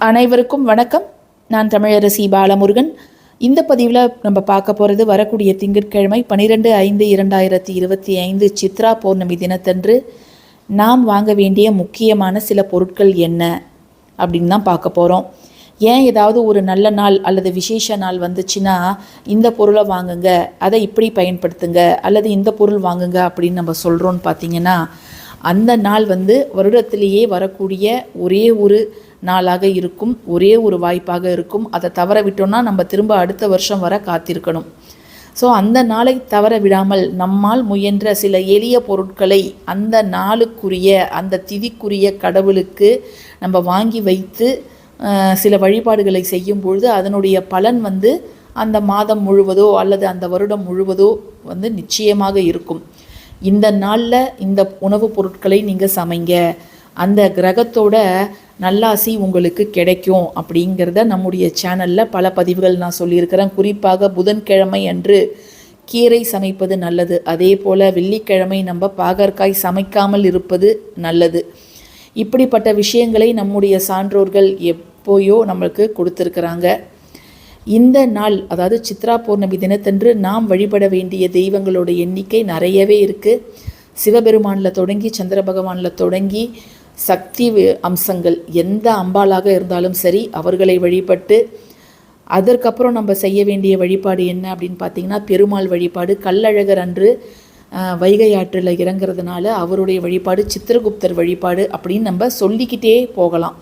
அனைவருக்கும் வணக்கம். நான் தமிழரசி பாலமுருகன். இந்த பதிவில் நம்ம பார்க்க போகிறது வரக்கூடிய திங்கட்கிழமை பன்னிரெண்டு ஐந்து இரண்டாயிரத்தி இருபத்தி ஐந்து சித்ரா பௌர்ணமி தினத்தன்று நாம் வாங்க வேண்டிய முக்கியமான சில பொருட்கள் என்ன அப்படின்னு தான் பார்க்க போகிறோம் ஏன் ஏதாவது ஒரு நல்ல நாள் அல்லது விசேஷ நாள் வந்துச்சுன்னா இந்த பொருளை வாங்குங்க அதை இப்படி பயன்படுத்துங்க அல்லது இந்த பொருள் வாங்குங்க அப்படின்னு நம்ம சொல்கிறோன்னு பார்த்தீங்கன்னா அந்த நாள் வந்து வருடத்திலேயே வரக்கூடிய ஒரே ஒரு நாளாக இருக்கும் ஒரே ஒரு வாய்ப்பாக இருக்கும். அதை தவற விட்டோம்னா நம்ம திரும்ப அடுத்த வருஷம் வர காத்திருக்கணும். ஸோ அந்த நாளை தவற விடாமல் நம்மால் முயன்ற சில எளிய பொருட்களை அந்த நாளுக்குரிய அந்த திதிக்குரிய கடவுளுக்கு நம்ம வாங்கி வைத்து சில வழிபாடுகளை செய்யும் பொழுது அதனுடைய பலன் வந்து அந்த மாதம் முழுவதோ அல்லது அந்த வருடம் முழுவதோ வந்து நிச்சயமாக இருக்கும். இந்த நாளில் இந்த உணவுப் பொருட்களை நீங்கள் சமைங்க. அந்த கிரகத்தோட நல்லாசி உங்களுக்கு கிடைக்கும் அப்படிங்கிறத நம்முடைய சேனலில் பல பதிவுகள் நான் சொல்லியிருக்கிறேன். குறிப்பாக புதன்கிழமை அன்று கீரை சமைப்பது நல்லது. அதே போல் வெள்ளிக்கிழமை நம்ம பாகற்காய் சமைக்காமல் இருப்பது நல்லது. இப்படிப்பட்ட விஷயங்களை நம்முடைய சான்றோர்கள் எப்போயோ நம்மளுக்கு கொடுத்துருக்குறாங்க. இந்த நாள் அதாவது சித்ரா பௌர்ணமி தினத்தன்று நாம் வழிபட வேண்டிய தெய்வங்களோட எண்ணிக்கை நிறையவே இருக்குது சிவபெருமானில் தொடங்கி சந்திர பகவானில் தொடங்கி சக்தி அம்சங்கள் எந்த அம்பாளாக இருந்தாலும் சரி அவர்களை வழிபட்டு அதற்கப்புறம் நம்ம செய்ய வேண்டிய வழிபாடு என்ன அப்படின்னு பார்த்தீங்கன்னா பெருமாள் வழிபாடு கல்லழகர் அன்று வைகை ஆற்றில் இறங்குறதுனால அவருடைய வழிபாடு சித்திரகுப்தர் வழிபாடு அப்படின்னு நம்ம சொல்லிக்கிட்டே போகலாம்.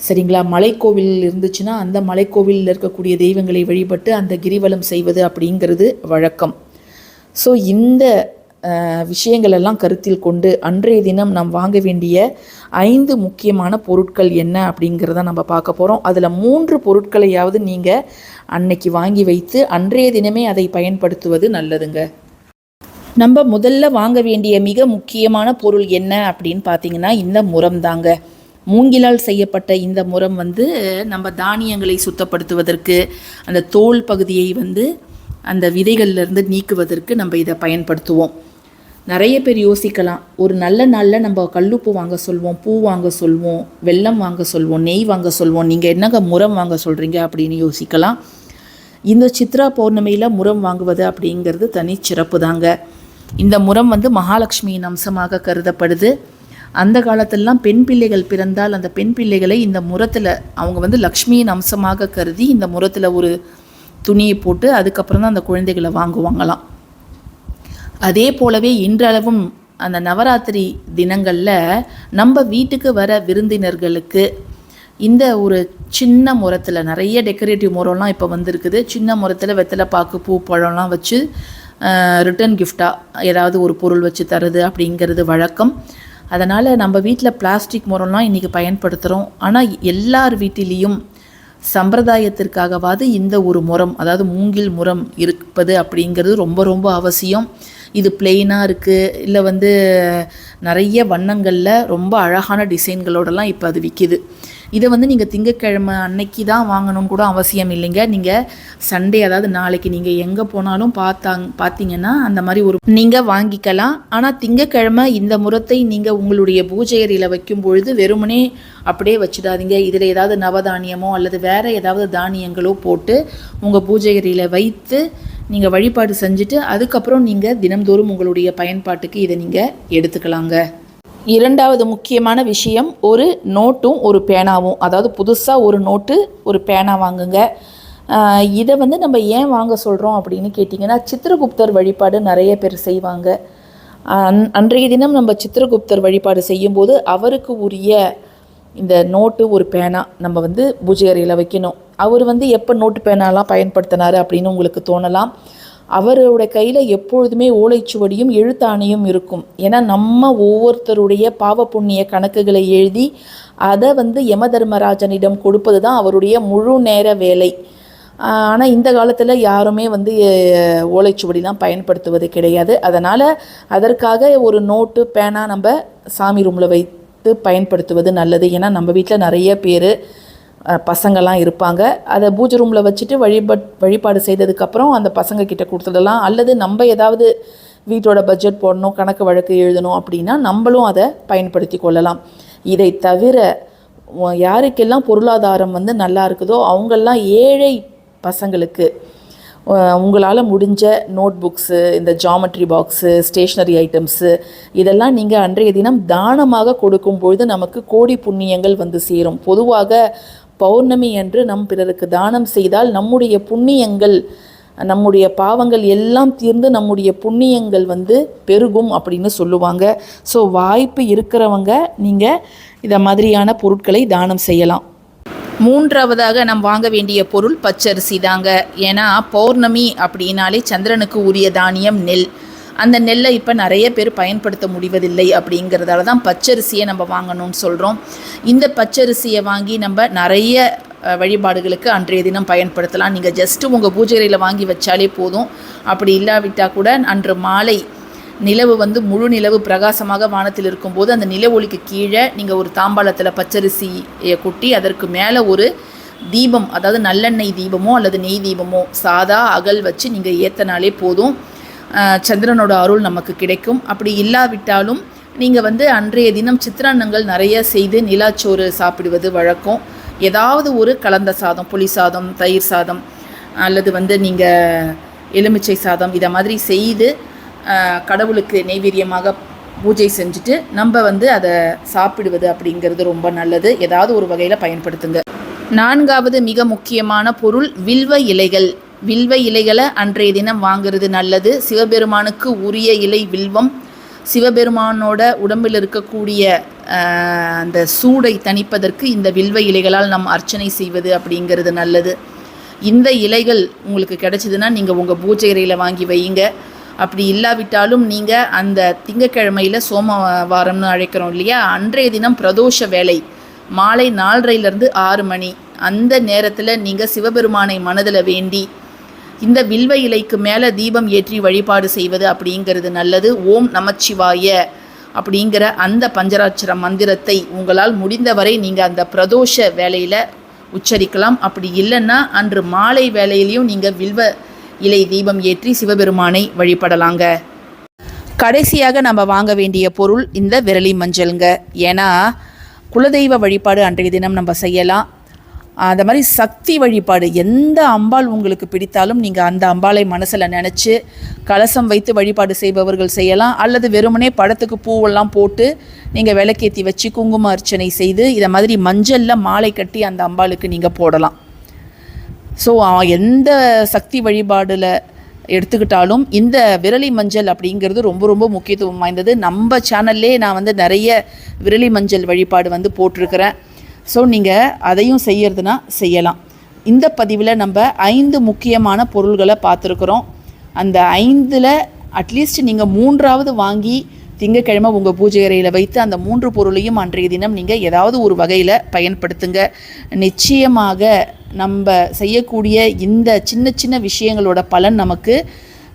சரிங்களா? மலைக்கோவில் இருந்துச்சுன்னா அந்த மலைக்கோவிலில் இருக்கக்கூடிய தெய்வங்களை வழிபட்டு அந்த கிரிவலம் செய்வது அப்படிங்கிறது வழக்கம். ஸோ இந்த விஷயங்கள் எல்லாம் கருத்தில் கொண்டு அன்றைய தினம் நாம் வாங்க வேண்டிய ஐந்து முக்கியமான பொருட்கள் என்ன அப்படிங்கிறத நம்ம பார்க்க போகிறோம் அதில் மூன்று பொருட்களையாவது நீங்கள் அன்னைக்கு வாங்கி வைத்து அன்றைய தினமே அதை பயன்படுத்துவது நல்லதுங்க. நம்ம முதல்ல வாங்க வேண்டிய மிக முக்கியமான பொருள் என்ன அப்படின்னு பார்த்தீங்கன்னா இந்த முரம் தாங்க. மூங்கிலால் செய்யப்பட்ட இந்த முரம் வந்து நம்ம தானியங்களை சுத்தப்படுத்துவதற்கு அந்த தோல் பகுதியை வந்து அந்த விதைகள்ல இருந்து நீக்குவதற்கு நம்ம இதை பயன்படுத்துவோம். நிறைய பேர் யோசிக்கலாம். ஒரு நல்ல நாளில் நம்ம கல்லுப்பு வாங்க சொல்வோம் பூ வாங்க சொல்வோம் வெல்லம் வாங்க சொல்வோம் நெய் வாங்க சொல்வோம் நீங்கள் என்னங்க முரம் வாங்க சொல்கிறீங்க அப்படின்னு யோசிக்கலாம். இந்த சித்ரா பௌர்ணமியில் முரம் வாங்குவது அப்படிங்கிறது தனி சிறப்பு தாங்க. இந்த முரம் வந்து மகாலட்சுமியின் அம்சமாக கருதப்படுது. அந்த காலத்திலலாம் பெண் பிள்ளைகள் பிறந்தால் அந்த பெண் பிள்ளைகளை இந்த முரத்தில் அவங்க வந்து லக்ஷ்மியின் அம்சமாக கருதி இந்த முரத்தில் ஒரு துணியை போட்டு அதுக்கப்புறம் தான் அந்த குழந்தைகளை வாங்குவாங்களாம். அதே போலவே இன்றளவும் அந்த நவராத்திரி தினங்களில் நம்ம வீட்டுக்கு வர விருந்தினர்களுக்கு இந்த ஒரு சின்ன முரத்தில் நிறைய டெக்கரேட்டிவ் முரம்லாம் இப்போ வந்திருக்குது. சின்ன முரத்தில் வெத்தலை பாக்கு பூ பழம்லாம் வச்சு ரிட்டன் கிஃப்டாக ஏதாவது ஒரு பொருள் வச்சு தருது அப்படிங்கிறது வழக்கம். அதனால் நம்ம வீட்டில் பிளாஸ்டிக் முரம்லாம் இன்றைக்கி பயன்படுத்துகிறோம் ஆனால் எல்லார் வீட்டிலையும் சம்பிரதாயத்திற்காகவாது இந்த ஒரு முறம் அதாவது மூங்கில் முறம் இருப்பது அப்படிங்கிறது ரொம்ப ரொம்ப அவசியம். இது பிளெயினாக இருக்குது இல்லை வந்து நிறைய வண்ணங்களில் ரொம்ப அழகான டிசைன்களோடலாம் இப்போ அது விற்கிது இதை வந்து நீங்கள் திங்கட்கிழமை அன்னைக்கு தான் வாங்கணும்னு கூட அவசியம் இல்லைங்க. நீங்கள் சண்டே அதாவது நாளைக்கு நீங்கள் எங்கே போனாலும் பார்த்தாங்க பார்த்தீங்கன்னா அந்த மாதிரி ஒரு நீங்கள் வாங்கிக்கலாம். ஆனால் திங்கட்கிழமை இந்த முறத்தை நீங்கள் உங்களுடைய பூஜை அறையில் வைக்கும் பொழுது வெறுமனே அப்படியே வச்சிடாதீங்க. இதில் ஏதாவது நவதானியமோ அல்லது வேறு ஏதாவது தானியங்களோ போட்டு உங்கள் பூஜை அறையில் வைத்து நீங்கள் வழிபாடு செஞ்சுட்டு அதுக்கப்புறம் நீங்கள் தினம்தோறும் உங்களுடைய பயன்பாட்டுக்கு இதை நீங்கள் எடுத்துக்கலாங்க. இரண்டாவது முக்கியமான விஷயம் ஒரு நோட்டும் ஒரு பேனாவும். அதாவது புதுசாக ஒரு நோட்டு ஒரு பேனா வாங்குங்க. இதை வந்து நம்ம ஏன் வாங்க சொல்கிறோம் அப்படின்னு கேட்டிங்கன்னா சித்திரகுப்தர் வழிபாடு நிறைய பேர் செய்வாங்க. அன் அன்றைய தினம் நம்ம சித்திரகுப்தர் வழிபாடு செய்யும்போது அவருக்கு உரிய இந்த நோட்டு ஒரு பேனா நம்ம வந்து பூஜை அறையில் வைக்கணும். அவர் வந்து எப்போ நோட்டு பேனாலாம் பயன்படுத்தினாரு அப்படின்னு உங்களுக்கு தோணலாம். அவரோட கையில் எப்பொழுதுமே ஓலைச்சுவடியும் எழுத்தாணியும் இருக்கும். ஏன்னா நம்ம ஒவ்வொருத்தருடைய பாவ புண்ணிய கணக்குகளை எழுதி அதை வந்து யம தர்மராஜனிடம் கொடுப்பது தான் அவருடைய முழு நேர வேலை. ஆனால் இந்த காலத்தில் யாருமே வந்து ஓலைச்சுவடிலாம் பயன்படுத்துவது கிடையாது. அதனால் அதற்காக ஒரு நோட்டு பேனா நம்ம சாமி ரூமில் வைத்து பயன்படுத்துவது நல்லது. ஏன்னா நம்ம வீட்டில் நிறைய பேர் பசங்கள்லாம் இருப்பாங்க. அதை பூஜை ரூமில் வச்சுட்டு வழிபட் வழிபாடு செய்ததுக்கப்புறம் அந்த பசங்க கிட்ட கொடுத்துடலாம் அல்லது நம்ம ஏதாவது வீட்டோட பட்ஜெட் போடணும் கணக்கு வழக்கு எழுதணும் அப்படின்னா நம்மளும் அதை பயன்படுத்தி கொள்ளலாம். இதை தவிர யாருக்கெல்லாம் பொருளாதாரம் வந்து நல்லா இருக்குதோ அவங்கெல்லாம் ஏழை பசங்களுக்கு உங்களால் முடிஞ்ச நோட் புக்ஸு இந்த ஜாமெட்ரி பாக்ஸு ஸ்டேஷ்னரி ஐட்டம்ஸு இதெல்லாம் நீங்கள் அன்றைய தினம் தானமாக கொடுக்கும் பொழுது நமக்கு கோடி புண்ணியங்கள் வந்து சேரும். பொதுவாக பௌர்ணமி அன்று நம் பிறருக்கு தானம் செய்தால் நம்முடைய புண்ணியங்கள் நம்முடைய பாவங்கள் எல்லாம் தீர்ந்து நம்முடைய புண்ணியங்கள் வந்து பெருகும் அப்படின்னு சொல்லுவாங்க. ஸோ வாய்ப்பு இருக்கிறவங்க நீங்கள் இதை மாதிரியான பொருட்களை தானம் செய்யலாம். மூன்றாவதாக நாம் வாங்க வேண்டிய பொருள் பச்சரிசி தாங்க. ஏன்னா பௌர்ணமி அப்படின்னாலே சந்திரனுக்கு உரிய தானியம் நெல். அந்த நெல்லை இப்போ நிறைய பேர் பயன்படுத்த முடிவதில்லை அப்படிங்கிறதால தான் பச்சரிசியை நம்ம வாங்கணும்னு சொல்கிறோம் இந்த பச்சரிசியை வாங்கி நம்ம நிறைய வழிபாடுகளுக்கு அன்றைய தினம் பயன்படுத்தலாம். நீங்கள் ஜஸ்ட்டு உங்கள் பூஜைகளில் வாங்கி வச்சாலே போதும். அப்படி இல்லாவிட்டால் கூட அன்று மாலை நிலவு வந்து முழு நிலவு பிரகாசமாக வானத்தில் இருக்கும்போது அந்த நில ஒளிக்கு கீழே நீங்கள் ஒரு தாம்பாளத்தில் பச்சரிசியை கொட்டி அதற்கு மேலே ஒரு தீபம் அதாவது நல்லெண்ணெய் தீபமோ அல்லது நெய் தீபமோ சாதா அகல் வச்சு நீங்கள் ஏற்றினாலே போதும். சந்திரனோட அருள் நமக்கு கிடைக்கும். அப்படி இல்லாவிட்டாலும் நீங்கள் வந்து அன்றைய தினம் சித்திரான்னங்கள் நிறைய செய்து நிலாச்சோறு சாப்பிடுவது வழக்கம். ஏதாவது ஒரு கலந்த சாதம் புளி சாதம் தயிர் சாதம் அல்லது வந்து நீங்கள் எலுமிச்சை சாதம் இதை மாதிரி செய்து கடவுளுக்கு நெய்வீரியமாக பூஜை செஞ்சுட்டு நம்ம வந்து அதை சாப்பிடுவது அப்படிங்கிறது ரொம்ப நல்லது. ஏதாவது ஒரு வகையில் பயன்படுத்துங்க. நான்காவது மிக முக்கியமான பொருள் வில்வ இலைகள். வில்வ இலைகளை அன்றைய தினம் வாங்குறது நல்லது. சிவபெருமானுக்கு உரிய இலை வில்வம். சிவபெருமானோட உடம்பில் இருக்கக்கூடிய அந்த சூடை தணிப்பதற்கு இந்த வில்வ இலைகளால் நாம் அர்ச்சனை செய்வது அப்படிங்கிறது நல்லது. இந்த இலைகள் உங்களுக்கு கிடைச்சதுன்னா நீங்கள் உங்கள் பூஜை அறையில் வாங்கி வையுங்க. அப்படி இல்லாவிட்டாலும் நீங்கள் அந்த திங்கக்கிழமையில் சோமவாரம்னு அழைக்கிறோம் இல்லையா? அன்றைய தினம் பிரதோஷ வேலை மாலை நாலரைலேருந்து ஆறு மணி. அந்த நேரத்தில் நீங்கள் சிவபெருமானை மனதில் வேண்டி இந்த வில்வ இலைக்கு மேலே தீபம் ஏற்றி வழிபாடு செய்வது அப்படிங்கிறது நல்லது. ஓம் நமச்சிவாய அப்படிங்கிற அந்த பஞ்சராட்சர மந்திரத்தை உங்களால் முடிந்தவரை நீங்கள் அந்த பிரதோஷ வேலையில் உச்சரிக்கலாம். அப்படி இல்லைன்னா அன்று மாலை வேலையிலையும் நீங்கள் வில்வ இலை தீபம் ஏற்றி சிவபெருமானை வழிபடலாங்க. கடைசியாக நம்ம வாங்க வேண்டிய பொருள் இந்த விரலி மஞ்சளுங்க. ஏன்னா குலதெய்வ வழிபாடு அன்றைய தினம் நம்ம செய்யலாம். அந்த மாதிரி சக்தி வழிபாடு எந்த அம்பாள் உங்களுக்கு பிடித்தாலும் நீங்கள் அந்த அம்பாளை மனசில் நினச்சி கலசம் வைத்து வழிபாடு செய்பவர்கள் செய்யலாம். அல்லது வெறுமனே படத்துக்கு பூவெல்லாம் போட்டு நீங்கள் விளக்கேற்றி வச்சு குங்கும அர்ச்சனை செய்து இதை மாதிரி மஞ்சளில் மாலை கட்டி அந்த அம்பாளுக்கு நீங்கள் போடலாம். ஸோ எந்த சக்தி வழிபாடில் எடுத்துக்கிட்டாலும் இந்த விரலி மஞ்சள் அப்படிங்கிறது ரொம்ப ரொம்ப முக்கியத்துவம் வாய்ந்தது. நம்ம சேனல்லே நான் வந்து நிறைய விரலி மஞ்சள் வழிபாடு வந்து போட்டிருக்கிறேன். ஸோ நீங்கள் அதையும் செய்யறதுனா செய்யலாம். இந்த பதிவில் நம்ம ஐந்து முக்கியமான பொருள்களை பார்த்துருக்குறோம். அந்த ஐந்தில் அட்லீஸ்ட் நீங்கள் மூன்றாவது வாங்கி திங்கக்கிழமை உங்கள் பூஜை அறையில் வைத்து அந்த மூன்று பொருளையும் அன்றைய தினம் நீங்கள் ஏதாவது ஒரு வகையில் பயன்படுத்துங்க. நிச்சயமாக நம்ம செய்யக்கூடிய இந்த சின்ன சின்ன விஷயங்களோட பலன் நமக்கு